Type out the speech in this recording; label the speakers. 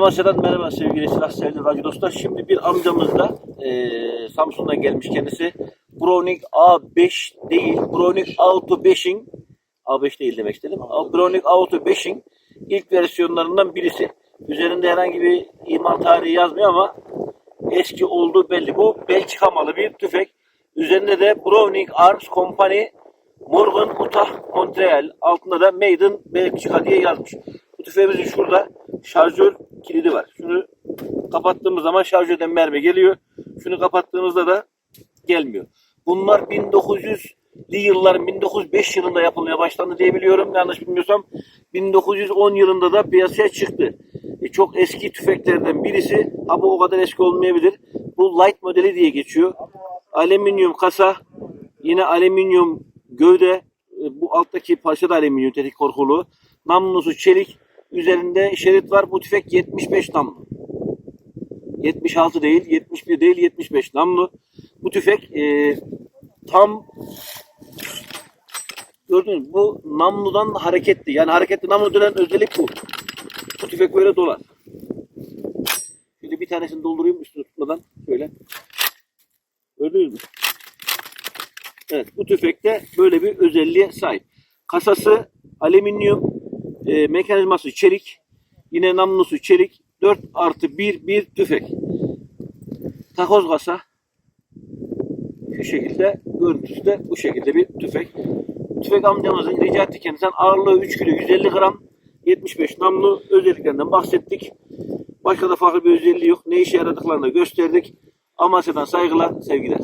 Speaker 1: Amasya'dan merhaba sevgili silah sevgili radyo dostlar. Şimdi bir amcamız da eee Samsun'dan gelmiş kendisi. Browning A5 değil, Browning Auto 5'in A5 değil demek istedim. Browning Auto 5'in ilk versiyonlarından birisi. Üzerinde herhangi bir imal tarihi yazmıyor ama eski olduğu belli. Bu Belçika malı bir tüfek. Üzerinde de Browning Arms Company Morgan Utah Montreal altında da Made in Belçika diye yazmış. Tüfeğimizin şurada şarjör kilidi var. Şunu kapattığımız zaman şarjörden mermi geliyor. Şunu kapattığımızda da gelmiyor. Bunlar 1900'li yıllar 1905 yılında yapılmaya başlandı diye biliyorum. Yanlış bilmiyorsam 1910 yılında da piyasaya çıktı. E, çok eski tüfeklerden birisi. Bu o kadar eski olmayabilir. Bu light modeli diye geçiyor. Alüminyum kasa, yine alüminyum gövde, e, bu alttaki parça da alüminyum tetik korkulu. Namlusu çelik, üzerinde şerit var. Bu tüfek 75 namlu. 76 değil, 71 değil, 75 namlu. Bu tüfek e, tam gördünüz mü? Bu namludan hareketli. Yani hareketli namlu dönen özellik bu. Bu tüfek böyle dolar. Şimdi bir tanesini doldurayım üstüne tutmadan. Şöyle. Gördünüz mü? Evet bu tüfekte böyle bir özelliğe sahip. Kasası alüminyum, e, mekanizması çelik, yine namlusu çelik, 4 artı 1 bir tüfek. Takoz kasa şu şekilde görüntüsü de bu şekilde bir tüfek. Tüfek amcamızın rica etti kendisinden ağırlığı 3 kilo 150 gram 75 namlu özelliklerinden bahsettik. Başka da farklı bir özelliği yok. Ne işe yaradıklarını da gösterdik. Amasya'dan saygılar, sevgiler.